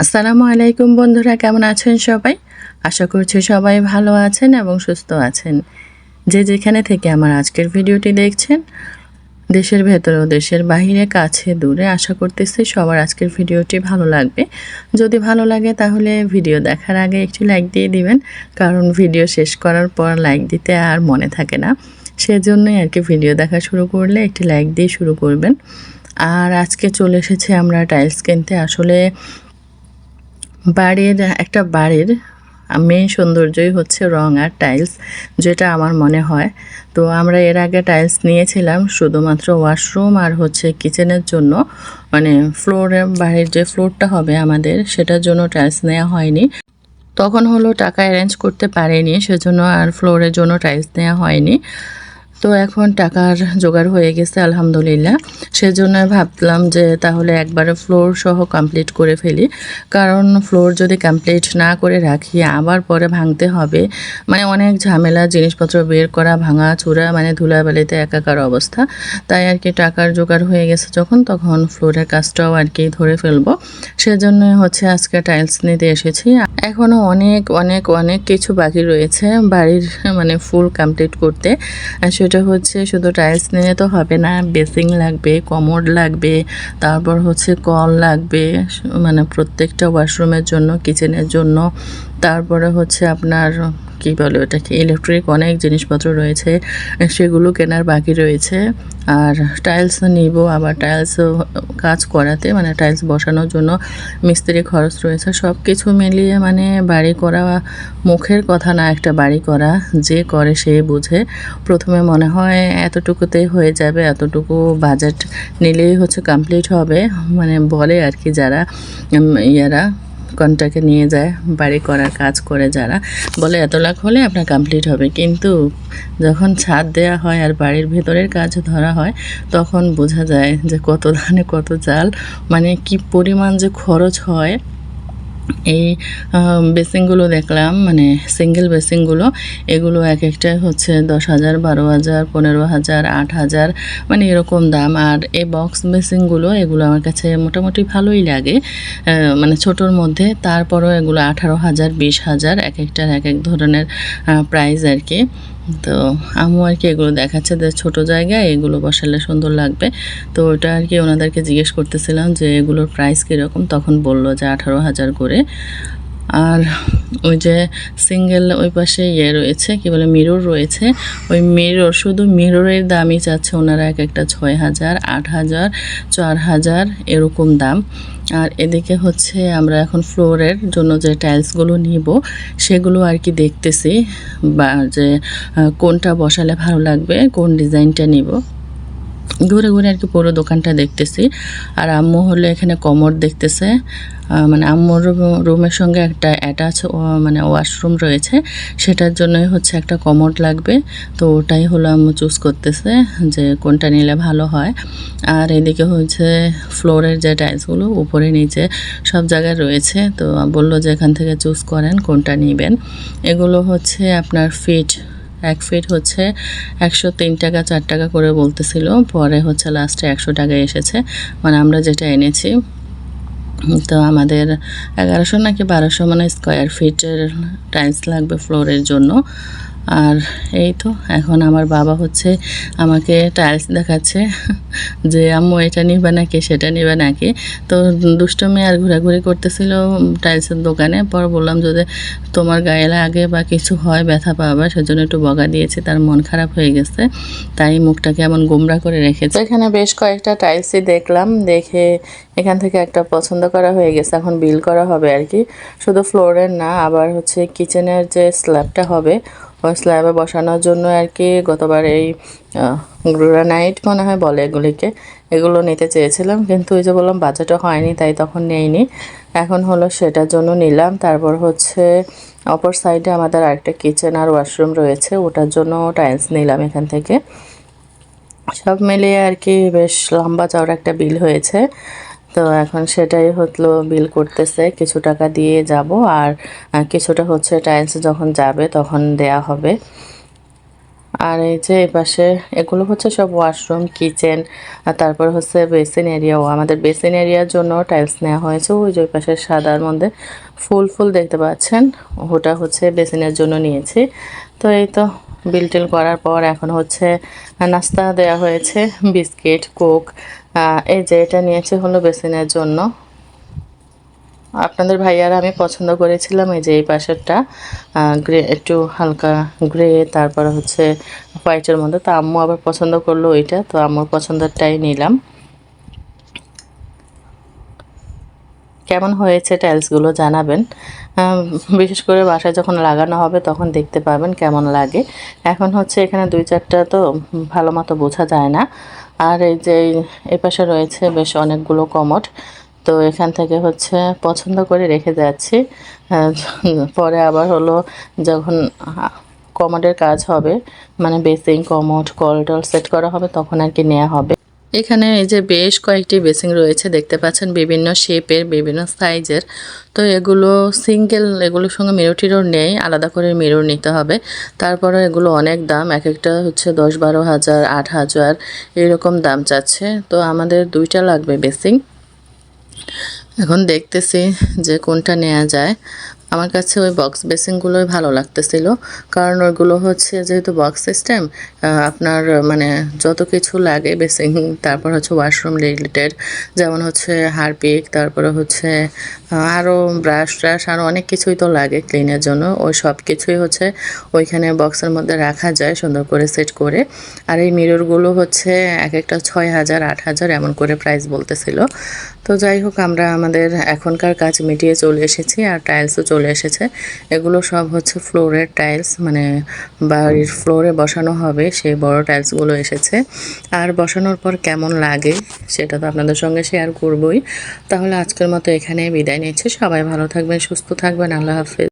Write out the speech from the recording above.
আসসালামু আলাইকুম বন্ধুরা, কেমন আছেন সবাই? আশা করছি সবাই ভালো আছেন এবং সুস্থ আছেন। যে যেখানে থেকে আমার আজকের ভিডিওটি দেখছেন, দেশের ভেতরে ও দেশের বাহিরে, কাছে, দূরে, আশা করতেছি সবার আজকের ভিডিওটি ভালো লাগবে। যদি ভালো লাগে তাহলে ভিডিও দেখার আগে একটু লাইক দিয়ে দিবেন, কারণ ভিডিও শেষ করার পর লাইক দিতে আর মনে থাকে না। সেজন্যই আর কি ভিডিও দেখা শুরু করলে একটি লাইক দিয়ে শুরু করবেন। আর আজকে চলে এসেছে আমরা টাইলস কিনতে। আসলে বাড়ির, একটা বাড়ির মেন সৌন্দর্যই হচ্ছে রং আর টাইলস যেটা আমার মনে হয়। তো আমরা এর আগে টাইলস নিয়েছিলাম শুধুমাত্র ওয়াশরুম আর হচ্ছে কিচেনের জন্য। মানে ফ্লোরে বাড়ির যে ফ্লোরটা হবে আমাদের, সেটার জন্য টাইলস নেওয়া হয়নি। তখন হলো টাকা অ্যারেঞ্জ করতে পারেনি, সেজন্য আর ফ্লোরের জন্য টাইলস নেওয়া হয়নি। তো এখন টাকার জোগাড় হয়ে গেছে, আলহামদুলিল্লাহ। সেজন্য ভাবলাম যে তাহলে একবারে ফ্লোর সহ কমপ্লিট করে ফেলি। কারণ ফ্লোর যদি কমপ্লিট না করে রাখি, আবার পরে ভাঙতে হবে। মানে অনেক ঝামেলা, জিনিসপত্র বের করা, ভাঙা, চূড়া মানে ধুলাবালিতে একাকার অবস্থা। তাই আর কি টাকার জোগাড় হয়ে গেছে যখন, তখন ফ্লোরের কাজটাও আর কি ধরে ফেলব। সেজন্য হচ্ছে আজকে টাইলস নিতে এসেছি। এখনও অনেক অনেক অনেক কিছু বাকি রয়েছে বাড়ির মানে ফুল কমপ্লিট করতে। সেটা সেটা হচ্ছে শুধু টাইলস নিয়ে তো হবে না বেসিং লাগবে কমোড লাগবে, তারপর হচ্ছে কল লাগবে মানে প্রত্যেকটা ওয়াশরুমের জন্য কিচেনের জন্য, তারপরে হচ্ছে আপনার কি বলে ওটাকে ইলেকট্রিক অনেক জিনিসপত্র রয়েছে, সেগুলো কেনার বাকি রয়েছে। আর টাইলস নিব, আবার টাইলস কাজ করাতে মানে টাইলস বসানোর জন্য মিস্ত্রি খরচ রয়েছে। সব কিছু মিলিয়ে মানে বাড়ি করা মুখের কথা না, একটা বাড়ি করা, যে করে সে বুঝে। প্রথমে মনে হয় এতটুকুতেই হয়ে যাবে, এতটুকু বাজেট নিলেই হচ্ছে কমপ্লিট হবে। মানে বলে আর কি যারা ইয়ারা কন্ট্রাক্টে নিয়ে যায়, বাড়ি করার কাজ করে যারা। বলে, এত লাখ হলে আপনার কমপ্লিট হবে। কিন্তু যখন ছাদ দেওয়া হয় আর বাড়ির ভেতরের কাজ ধরা হয়, তখন বোঝা যায় যে কত ধানে কত চাল মানে কি পরিমাণ যে খরচ হয়। এই বেসিংগুলো দেখলাম মানে সিঙ্গেল বেসিংগুলো এগুলো এক একটা হচ্ছে দশ হাজার, বারো হাজার, পনেরো হাজার, আট হাজার মানে এরকম দাম। আর এই বক্স বেসিংগুলো এগুলো আমার কাছে মোটামুটি ভালোই লাগে মানে ছোটোর মধ্যে। তারপরও এগুলো আঠারো হাজার, বিশ হাজার, এক একটার এক এক ধরনের প্রাইস আর কি। তো আমু আর কি এগুলো দেখাচ্ছে, যে ছোটো জায়গায় এগুলো বসালে সুন্দর লাগবে। তো ওটা আর কি ওনাদেরকে জিজ্ঞেস করতেছিলাম যে এগুলোর প্রাইস কীরকম, তখন বলল যে আঠারো হাজার করে। আর ওই যে সিঙ্গেল ওই পাশে ইয়ে রয়েছে, কি বলে মিরর রয়েছে। ওই মিরর শুধু মিররের দামই চাচ্ছে ওনারা এক একটা ছয় হাজার, আট হাজার, চার হাজার এরকম দাম। আর এদিকে হচ্ছে আমরা এখন ফ্লোরের জন্য যে টাইলসগুলো নিব, সেগুলো আর কি দেখতেছি। বা যে কোনটা বসালে ভালো লাগবে, কোন ডিজাইনটা নিব। ঘুরে ঘুরে আর কি পুরো দোকানটা দেখতেছি। আর আম্মু হলো এখানে কমর দেখতেছে। মানে আম্মুর রুমের সঙ্গে একটা অ্যাটাচ মানে ওয়াশরুম রয়েছে। সেটার জন্যই হচ্ছে একটা কমোড লাগবে। তো ওটাই হলো আম্মু চুজ করতেছে যে কোনটা নিলে ভালো হয়। আর এদিকে হচ্ছে ফ্লোরের যে টাইলসগুলো উপরে নিচে সব জায়গায় রয়েছে। তো বলল যে এখান থেকে চুজ করেন কোনটা নেবেন। এগুলো হচ্ছে আপনার ফিট এক ফিট হচ্ছে একশো তিন টাকা, চার টাকা করে বলতেছিল। পরে হচ্ছে লাস্টে একশো টাকায় এসেছে। মানে আমরা যেটা এনেছি, তো আমাদের এগারোশো নাকি বারোশো মানে স্কোয়ার ফিটের টাইলস লাগবে ফ্লোরের জন্য। আর এই তো, এখন আমার বাবা হচ্ছে আমাকে টাইলস দেখাচ্ছে যে, আম্মু, এটা নিবে নাকি, সেটা নিবে নাকি? তো দুষ্টমি আর ঘোরাঘুরি করতেছিল টাইলসের দোকানে। পর বললাম, যদি তোমার গায়ে লাগে বা কিছু হয় ব্যথা পাবা, সেজন্য একটু বগা দিয়েছে, তার মন খারাপ হয়ে গেছে, তাই মুখটাকে এমন গোমরা করে রেখেছে। এখানে বেশ কয়েকটা টাইলসই দেখলাম, দেখে এখান থেকে একটা পছন্দ করা হয়ে গেছে, এখন বিল করা হবে আর কি। শুধু ফ্লোরের না, আবার হচ্ছে কিচেনের যে স্ল্যাবটা হবে স্ল্যাবে বসানোর জন্য আর কি গতবার এই গ্রানাইট মনে হয় বলে এগুলিকে, এগুলো নিতে চেয়েছিলাম। কিন্তু ওই যে বললাম বাজেটও হয়নি, তাই তখন নেইনি। এখন হলো সেটার জন্য নিলাম। তারপর হচ্ছে অপর সাইডে আমাদের আরেকটা কিচেন আর ওয়াশরুম রয়েছে। ওটার জন্য টাইলস নিলাম এখান থেকে। সব মিলিয়ে আর কি বেশ লম্বা চওড়া একটা বিল হয়েছে। তো এখন সেটাই হলো বিল করতেছে, কিছু টাকা দিয়ে যাব আর কিছুটা হচ্ছে টাইলস যখন যাবে তখন দেয়া হবে। আর এই যে এই পাশে, এগুলো হচ্ছে সব ওয়াশরুম কিচেন আর তারপর হচ্ছে বেসিন এরিয়াও আমাদের বেসিন এরিয়ার জন্য টাইলস নেওয়া হয়েছে, ওই যে পাশে সাদার মধ্যে ফুল ফুল দেখতে পাচ্ছেন, ওটা হচ্ছে বেসিনের জন্য নিয়েছি। তো এই তো বিল টিল করার পর এখন হচ্ছে নাস্তা দেয়া হয়েছে, বিস্কিট, কোক এই যে এটা নিয়েছে হলো বেসিনের জন্য। আপনাদের ভাইয়ারা আমি পছন্দ করেছিলাম এই যে এই পাশেরটা গ্রে, একটু হালকা গ্রে, তারপর হচ্ছে হোয়াইটের মধ্যে। তো আম্মু আবার পছন্দ করল ওইটা, তো আম্মুর পছন্দেরটাই নিলাম। কেমন হয়েছে টাইলসগুলো জানাবেন। বিশেষ করে বাসায় যখন লাগানো হবে তখন দেখতে পাবেন কেমন লাগে। এখন হচ্ছে এখানে দুই চারটা তো ভালো মতো বোঝা যায় না। আর এই যে এই পাশে রয়েছে বেশ অনেকগুলো কমট তো এখান থেকে হচ্ছে পছন্দ করে রেখে যাচ্ছি। পরে আবার হলো যখন কমোডের কাজ হবে মানে বেসিং কমোড কল টল সেট করা হবে, তখন আর কি নেওয়া হবে। এখানে এই যে বেশ কয়েকটি বেসিং রয়েছে, দেখতে পাচ্ছেন বিভিন্ন শেপের, বিভিন্ন সাইজের। তো এগুলো সিঙ্গেল, এগুলোর সঙ্গে মিরর টিরর নেই, আলাদা করে মিরর নিতে হবে। তারপরে এগুলো অনেক দাম এক একটা হচ্ছে দশ বারো হাজার, আট হাজার, এরকম দাম চাচ্ছে। তো আমাদের দুইটা লাগবে বেসিং। এখন দেখতেছি যে কোনটা নেওয়া যায়। আমার কাছে ওই বক্স বেসিনগুলোই ভালো লাগতেছিল। কারণ ওইগুলো হচ্ছে যেহেতু বক্স সিস্টেম আপনার মানে যত কিছু লাগে বেসিং তারপর হচ্ছে ওয়াশরুম রিলেটেড যেমন হচ্ছে হারপিক, তারপরে হচ্ছে আরও ব্রাশ ট্রাশ আরও অনেক কিছুই তো লাগে ক্লিনের জন্য। ওই সব কিছুই হচ্ছে ওইখানে বক্সের মধ্যে রাখা যায় সুন্দর করে সেট করে। আর এই মিররগুলো হচ্ছে এক একটা ছয় হাজার, আট হাজার এমন করে প্রাইস বলতেছিল। তো যাই হোক, আমরা আমাদের এখনকার কাজ মিটিয়ে চলে এসেছি আর টাইলসও চলে এসেছে। এগুলো সব হচ্ছে ফ্লোরের টাইলস মানে বাড়ির ফ্লোরে বসানো হবে, সেই বড় টাইলসগুলো এসেছে। আর বসানোর পর কেমন লাগে সেটা তো আপনাদের সঙ্গে শেয়ার করবই। তাহলে আজকের মতো এখানে বিদায় নিচ্ছে। সবাই ভালো থাকবেন, সুস্থ থাকবেন, আল্লাহ হাফেজ।